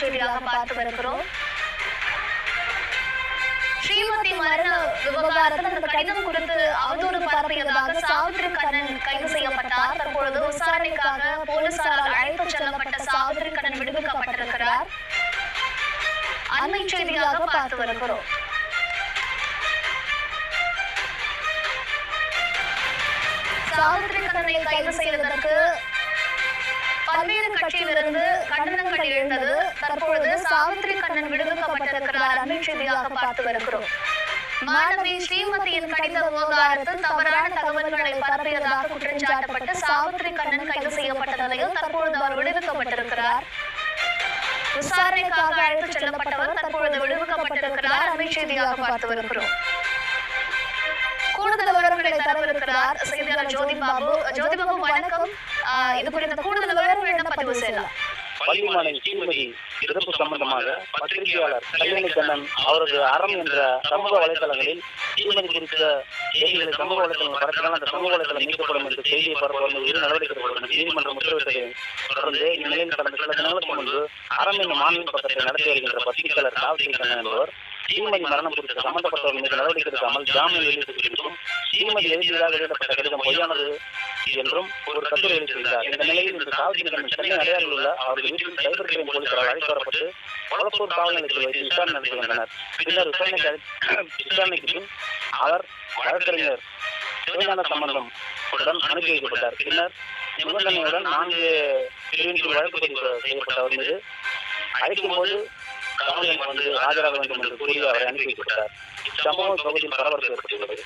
செய்தியாக பார்த்து வருகிறோம். ஸ்ரீமதி மரண விவகாரத்தில் அந்த கடிதம் கொடுத்து அவதூறு பரப்பியதாக சாவித்ரி கண்ணன் கைது செய்யப்பட்டார். தற்பொழுது விசாரணைக்காக போலீசாரால் அழைத்து செல்லப்பட்ட சாவித்ரி கண்ணன் விடுவிக்கப்பட்டிருக்கிறார். அண்மை செய்தியாக பார்த்து வருகிறோம். சாவித்ரி கண்ணனை கைது செய்வதற்கு பல்வேறு கட்சியிலிருந்து கண்டனங்கள் எழுந்தது. தற்பொழுது சாவித்ரி கண்ணன் விடுவிக்கப்பட்டிருக்கிறார். அண்மை செய்தியாக பார்த்து வருகிறோம். மாணவி ஸ்ரீமதியின் கடித விவகாரத்தில் தவறான தகவல்களை பரப்பியதாக குற்றஞ்சாட்டப்பட்டு சாவித்ரி கண்ணன் கைது செய்யப்பட்ட நிலையில் தற்பொழுது அவர் விடுவிக்கப்பட்டிருக்கிறார். விசாரணைக்காக அழைத்துச் செல்லப்பட்டவர் தற்பொழுது விடுவிக்கப்பட்டிருக்கிறார். அண்மை செய்தியாக பார்த்து வருகிறோம். கூடுதல் விவரங்களை தரவிருக்கிறார். செய்தியாளர் ஜோதி பாபு ஜோதி பாபு வணக்கம் இது குறித்த கூடுதல் விவரங்கள் பள்ளி மாணவி ஸ்ரீமதி இறப்பு சம்பந்தமாக பத்திரிகையாளர் கல்யாணி கண்ணன் அவரது அறம் என்ற சமூக வலைதளங்களில் ஸ்ரீமதி குறித்த செய்திகளை சமூக வலைதளங்கள் பரப்பினால் அந்த சமூக வலைதளம் நீக்கப்படும் என்று செய்தியை பரப்புவது இரு நடவடிக்கை எடுக்கப்படும் என்று நீதிமன்றம் உத்தரவிட்டதை. தொடர்ந்து இந்நிலையில் கடந்த சில தினங்களுக்கு முன்பு அறம் என்னும் மாநில பக்கத்தை நடத்தி வருகின்ற பத்திரிகையாளர் காவசி கண்ணன் என்பவர் ஸ்ரீமதி மரணம் குறித்து சம்பந்தப்பட்டவர்கள் மீது நடவடிக்கை எடுக்காமல் ஜாமீன் வெளியிட்டு என்றும் ஸ்ரீமதி எழுதியதாக எழுதப்பட்ட கடிதம் பொய்யானது என்றும் ஒரு கட்டுரை எழுதியிருந்தார். இந்த நிலையில் இன்று காவல்துறை சென்னை அடையாறில் உள்ள அவரது வீட்டில் சைபர் கிரைம் போலீசாரால் அழைத்து வரப்பட்டு கொளத்தூர் காவல் நிலையத்தில் வைத்து விசாரணை நடத்தி வந்தனர் பின்னர் விசாரணைக்கு விசாரணைக்கு பின் அவர் வழக்கறிஞர் சிவஞான சம்பந்தம் உடன் அனுப்பி வைக்கப்பட்டார். பின்னர் நிபந்தனையுடன் நான்கு பிரிவின் கீழ் வழக்கு பதிவு செய்யப்பட்டவர் மீது அழைக்கும் போது காவலில் வந்து ஆஜராக வேண்டும் என்று கூறி அவரை அனுப்பி வைக்கப்பட்டார். இச்சம்பவம் பகுதியில் பரபரப்பு ஏற்பட்டுள்ளது.